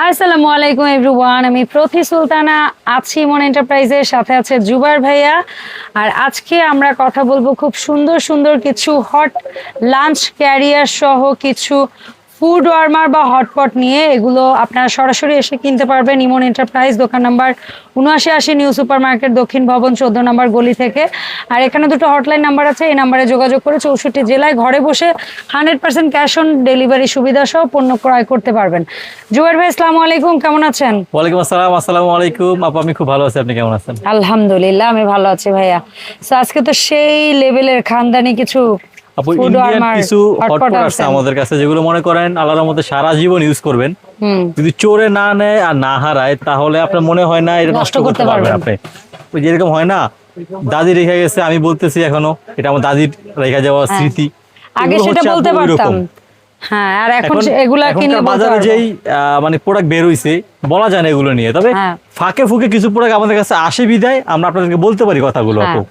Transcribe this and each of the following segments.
আসসালামু আলাইকুম এভরিওয়ান আমি প্রতি সুলতানা, আছি মন এন্টারপ্রাইজের সাথে আছে জুবার ভাইয়া। আর আজকে আমরা কথা বলব খুব সুন্দর সুন্দর কিছু হট লাঞ্চ ক্যারিয়ার সহ কিছু ফুড ওয়ার্মার বা হটপট নিয়ে এগুলো আপনারা সরাসরি এসে কিনতে পারবেন। ইমন এন্টারপ্রাইজ দোকান নাম্বার উনআশি আশি নিউ সুপার মার্কেট দক্ষিণ ভবন চোদ্দ নম্বর গলি থেকে। আর এখানে দুটো হটলাইন নাম্বার আছে এই নাম্বারে যোগাযোগ করে চৌষট্টি জেলায় ঘরে বসে hundred percent cash on delivery সুবিধা সহ পণ্য ক্রয় করতে পারবেন। জুয়ার ভাই আসসালামু আলাইকুম কেমন আছেন? ওয়ালাইকুম আসসালাম আসসালামু আলাইকুম। আপু আমি খুব ভালো আছি আপনি কেমন আছেন? আলহামদুলিল্লাহ আমি ভালো আছি ভাইয়া। তো আজকে তো সেই লেভেলের খানদানি কিছু আপু ইন্ডিয়ান কিছু হটপট আছে। আমাদের কাছে যেগুলো মনে করেন আল্লাহর মধ্যে সারা জীবন ইউজ করবেন। যদি চোরে না নেয় আর না হারায় তাহলে আপনার মনে হয় না এটা নষ্ট করতে পারবেন আপনি। ওই যেরকম হয় না? দাদি রেখে গেছে আমি বলতেছি এখনও এটা আমার দাদির রেখে যাওয়া স্মৃতি। হ্যাঁ। আগে সেটা বলতে পারতাম। হ্যাঁ আর এখন এখন এগুলা কিনলে বাজারে যেই মানে প্রোডাক্ট বের হইছে বলা যায় না এগুলো নিয়ে। তবে হ্যাঁ। ফাঁকে ফুকে কিছু প্রোডাক্ট আমাদের কাছে আসে বিদায় আমরা আপনাদেরকে বলতে পারি কথাগুলো। আপু।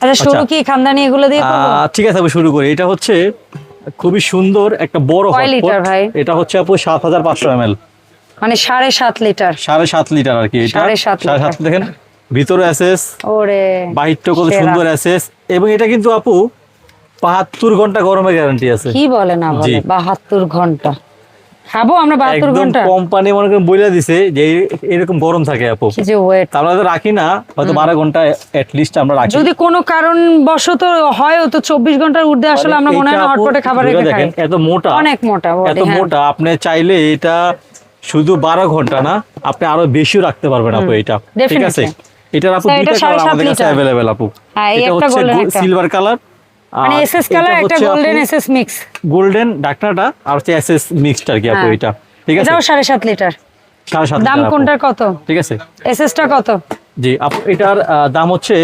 আচ্ছা শুরু আচ্ছা। কি খানদানি এগুলো দিয়ে করব? ঠিক আছে আপু শুরু করি। এটা হচ্ছে খুবই সুন্দর একটা বড় কয় লিটার ভাই? এটা হচ্ছে আপু সাত হাজার পাঁচশো এম এল মানে সাড়ে সাত লিটার? সাড়ে সাত লিটার আর কি এটা। সাড়ে সাত সাড়ে সাত লিটার। দেখেন ভিতরে এসএস ওরে বাহিরটা কত সুন্দর এসএস। এবং এটা কিন্তু আপু বাহাত্তর ঘণ্টা গরমের গ্যারান্টি আছে। কি বলে না বলে জি। বাহাত্তর ঘণ্টা। খাব আমরা বাহাত্তর একদম ঘণ্টা। কোম্পানি মনে করেন বইলা দিছে যে এরকম গরম থাকে আপু। যে ওয়েট তা আমরা তো রাখি না হয়তো বারো ঘণ্টা লিস্ট আমরা রাখি। যদি কোনো কারণ বশত হয় তো চব্বিশ ঘণ্টার ঊর্ধ্বে আসলে আমরা মনে হয় হটপটে খাবার রেখে খাই। এত মোটা। অনেক মোটা এত হ্যাঁ। মোটা আপনি চাইলে এটা শুধু বারো ঘণ্টা না আপনি আরও বেশিও রাখতে পারবেন আপু এটা ঠিক আছে? এটার আপু দুইটা কালার আমাদের কাছে। অ্যাভেলেবেল আপু। হ্যাঁ, এটা হচ্ছে সিলভার কালার মানে এসএস কালার একটা গোল্ডেন এসএস মিক্স গোল্ডেন ডাকনাটা আর হচ্ছে এসএস মিক্সড আর কি আপু হ্যাঁ। এটা। ঠিক আছে? এটাও সাড়ে সাত লিটার। সাড়ে সাত দাম লিটার কোনটার কত? ঠিক আছে। এসএসটা কত? জি আপু এটার দাম হচ্ছে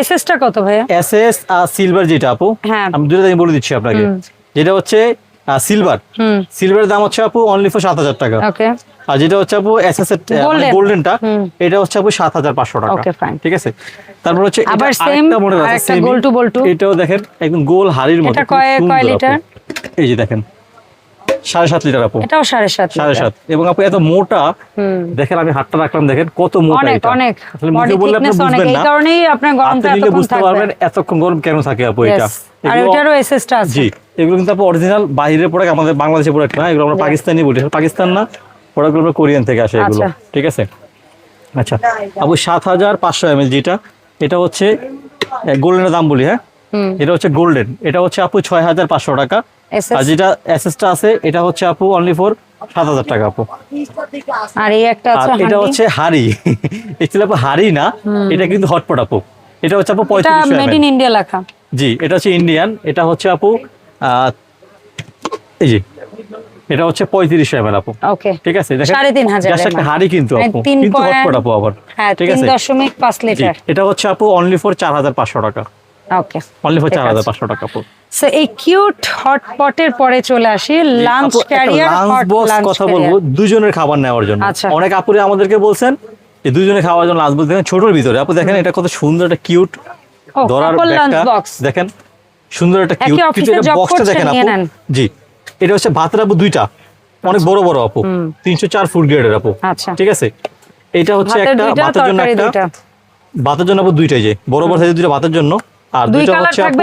এসএসটা কত ভাইয়া? এসএস আর সিলভার যেটা আপু। হ্যাঁ। আমি দুটো দাম বলে দিচ্ছি আপনাকে। যেটা হচ্ছে সিলভার সিলভারের দাম হচ্ছে আপু অনলি ফর সাত হাজার টাকা। ওকে আর যেটা হচ্ছে আপু এসএস এর গোল্ডেনটা এটা হচ্ছে আপু সাত হাজার পাঁচশো টাকা। Okay, fine. ঠিক আছে? তারপর হচ্ছে আবার same, আরেকটা আছে আরেকটা গোল-টু এটাও দেখেন একদম গোল হাড়ির মতো এটা কয়- কয় লিটার? এই যে দেখেন সাড়ে সাত লিটার আপু। এটাও সাড়ে সাত সাড়ে। সাত। এবং আপু এত মোটা দেখেন আমি হাতটা রাখলাম দেখেন কত মোটা অনেক অনেক। বডি থিকনেস অনেক। এই কারণেই আপনার গরমটা বুঝতে পারবেন এতক্ষণ গরম কেন থাকে আপু এটা। আর ওইটারও এসএসটা আছে। জি এগুলো কিন্তু আপু অরিজিনাল বাইরের প্রোডাক্ট আমাদের বাংলাদেশের প্রোডাক্ট না এগুলো আমরা পাকিস্তানি বলি। পাকিস্তান না প্রোডাক্টগুলো কোরিয়ান থেকে আসে এগুলো। আচ্ছা। ঠিক আছে? আচ্ছা। আপু সাত হাজার পাঁচশো এম যেটা এটা হচ্ছে গোল্ডেনের দাম বলি হ্যাঁ? এটা হচ্ছে গোল্ডেন। এটা হচ্ছে আপু ছয় হাজার পাঁচশো টাকা। আর যেটা এসএসটা আছে এটা হচ্ছে আপু অনলি ফর সাত হাজার টাকা আপু। আর একটা এটা হচ্ছে হাড়ি। আপু হাড়ি না এটা কিন্তু হটপট আপু। এটা হচ্ছে আপু পঁয়ত্রিশ মেড ইন ইন্ডিয়া লেখা। জি এটা হচ্ছে ইন্ডিয়ান এটা হচ্ছে আপু এই জি এটা হচ্ছে পঁয়ত্রিশ এম আপু। ওকে ঠিক আছে? সাড়ে তিন হাজার একটা হাড়ি কিন্তু মানে আপু। কিন্তু হটপট আপু আবার। হ্যাঁ ঠিক আছে? দশমিক পাঁচ লিটার। এটা হচ্ছে আপু অনলি ফর চার হাজার পাঁচশো টাকা। ওকে অনলি ফর চার হাজার পাঁচশো টাকা আপু। সো এই কিউট পরে চলে আসি লাঞ্চ ক্যারিয়ার হট লাঞ্চ কথা বলব দুজনের খাবার নেওয়ার জন্য। আচ্ছা। অনেক আপুরে আমাদেরকে বলছেন যে দুজনে খাওয়ার জন্য লাঞ্চ বক্স দেখেন ছোটর ভিতরে। আপু দেখেন এটা কত সুন্দর একটা কিউট ধরার। দেখেন সুন্দর একটা কিউট অফিসে কিন্তু এটা বক্সটা দেখেন আপু। জি। এটা হচ্ছে ভাতের আপু দুইটা। অনেক বড় বড় আপু। তিনশো চার ফুট গ্রেডের আপু। আচ্ছা। ঠিক আছে? এটা হচ্ছে একটা ভাতের জন্য একটা ভাতের জন্য আপু দুইটাই যে। বড় বড় সাইজের দুইটা ভাতের জন্য। আর দুইটা হচ্ছে আপু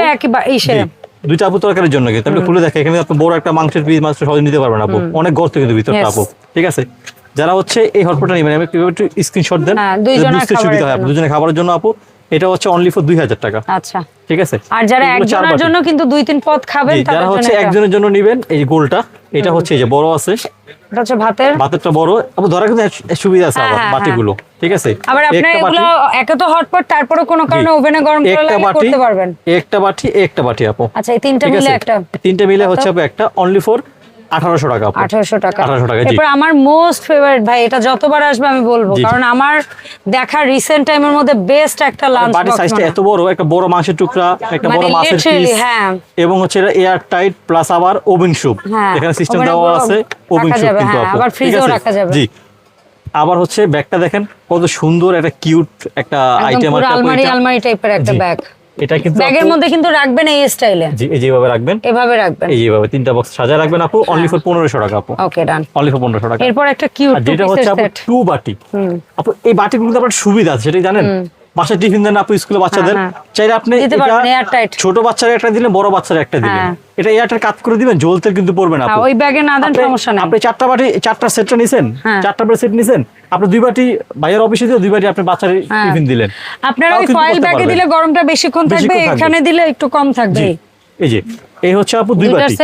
দুইটা আপু তরকারির জন্য কিন্তু। আপনি খুলে দেখে এখানে আপনি বড় একটা মাংসের পিস মাংস সহজে নিতে পারবেন আপু। অনেক গর্ত কিন্তু ভিতরটা. আপু। ঠিক আছে? যারা হচ্ছে এই হটপটটা নেবেন আমি একটু স্ক্রিনশট দেন। হ্যাঁ, বুঝতে সুবিধা হয় খাবারের দুজনে খাবারের জন্য আপু। এটা হচ্ছে অনলি ফর দুই হাজার টাকা। আচ্ছা। ঠিক আছে? আর যারা একজনের জন্য কিন্তু দুই তিন পদ খাবেন যারা হচ্ছে একজনের জন্য নিবেন এই গোলটা এটা হচ্ছে এই যে বড় আছে। এটা হচ্ছে ভাতের। বাতেরটা বড় ধরা কিন্তু সুবিধা আছে হ্যাঁ, আবার হ্যাঁ, বাটিগুলো। ঠিক আছে? আবার আপনার একটা বাটি এগুলো একে তো হটপট তারপরে কোনো কারণে ওভেনে গরম করে একটা বাটি করতে পারবেন। একটা বাটি একটা বাটি আপু। আচ্ছা এই তিনটা মিলে একটা তিনটা মিলে হচ্ছে আপু একটা অনলি ফর আঠারোশো টাকা আপু আঠারোশো টাকা। 1800 টাকা, এরপর আমার মোস্ট ফেভারিট ভাই এটা যতবার আসবে আমি বলব কারণ আমার দেখা রিসেন্ট টাইমের মধ্যে বেস্ট একটা লাঞ্চ বক্স সাইজটা এত বড় একটা বড় মাংসের টুকরা একটা মানে বড় মাছের পিস হ্যাঁ। এবং হচ্ছে এটা এয়ার টাইট প্লাস আবার ওভেন স্যুপ হ্যাঁ, এখানে সিস্টেম দেওয়া আছে ওভেন স্যুপ কিন্তু হ্যাঁ, আবার ফ্রিজেও রাখা যাবে। জি। আবার হচ্ছে ব্যাগটা দেখেন কত সুন্দর একটা কিউট একটা আইটেম আলমারি আলমারি টাইপের একটা ব্যাগ এটা কিন্তু ব্যাগের মধ্যে কিন্তু রাখবেন এই স্টাইলে। জি এই যেভাবে রাখবেন। এভাবে রাখবেন। এই যেভাবে তিনটা বক্স সাজায় রাখবেন আপু অনলি ফর পনেরোশো টাকা আপু। ওকে ডান অনলি ফর পনেরোশো টাকা। এরপর একটা কিউট যেটা হচ্ছে আপু টু বাটি। আপু এই বাটিগুলো কিন্তু আপনার সুবিধা আছে সেটাই জানেন? বাসায় টিফিন দেন আপু স্কুলে বাচ্চাদের হ্যাঁ। চাইলে আপনি। ছোট বাচ্চার একটা দিলেন বড় বাচ্চার একটা দিলেন হ্যাঁ। এটা এয়ারটার কাজ করে দিবেন জ্বলতে কিন্তু পড়বে না হ্যাঁ, ওই ব্যাগে না দেন সমস্যা নেই আপনি চারটা বাটি চারটা সেটটা নিছেন হ্যাঁ। চারটা বাটি সেট নিছেন আপনি দুই বাটি ভাইয়ের অফিসে দিয়ে দুই বাটি আপনি বাচ্চার হ্যাঁ। টিফিন দিলেন আপনারা ওই ফয়েল ব্যাগে দিলে গরমটা বেশিক্ষণ থাকবে থাকবে। এখানে দিলে একটু কম থাকবে এই যে এই হচ্ছে আপু দুই বাটি?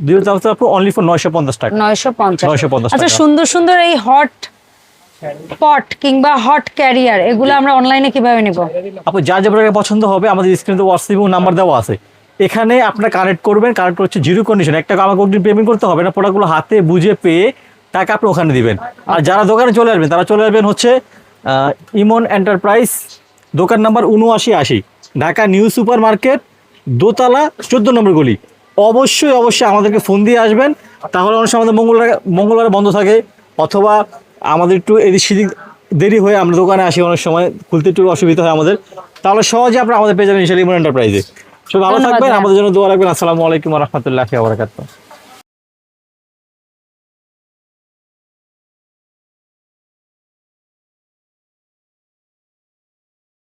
দুইটা হচ্ছে আপু অনলি ফর নয়শো পঞ্চাশ টাকা নয়শো পঞ্চাশ 950 আচ্ছা সুন্দর সুন্দর এই হট পট কিংবা হট ক্যারিয়ার এগুলো আমরা অনলাইনে কীভাবে নিব? আপু যা যা প্রোডাক্ট পছন্দ হবে আমাদের স্ক্রিনে তো হোয়াটসঅ্যাপ নাম্বার দেওয়া আছে। এখানে আপনারা কানেক্ট করবেন কানেক্ট হচ্ছে জিরো কন্ডিশন একটা আমাকে অগ্রিম পেমেন্ট করতে হবে না প্রোডাক্টগুলো হাতে বুঝে পেয়ে টাকা আপনি ওখানে দিবেন। আর যারা দোকানে চলে আসবেন তারা চলে আসবেন হচ্ছে ইমন এন্টারপ্রাইজ দোকান নাম্বার উনআশি আশি ঢাকা নিউ সুপার মার্কেট দোতলা চোদ্দ নম্বর গলি। অবশ্যই অবশ্যই আমাদেরকে ফোন দিয়ে আসবেন। তাহলে অনেক সময় আমাদের মঙ্গলবার মঙ্গলবার বন্ধ থাকে অথবা আমাদের একটু এদিক সেদিক দেরি হয়ে আমরা দোকানে আসি অনেক সময় খুলতে একটু অসুবিধা হয় আমাদের। তাহলে সহজে আপনারা আমাদের পেয়ে যাবেন ইনশাল ইমন এন্টারপ্রাইজে সব ভালো থাকবেন আমাদের জন্য দোয়া রাখবেন। আসসালামু আলাইকুম রহমতুল্লাহ বারাকাতুহ।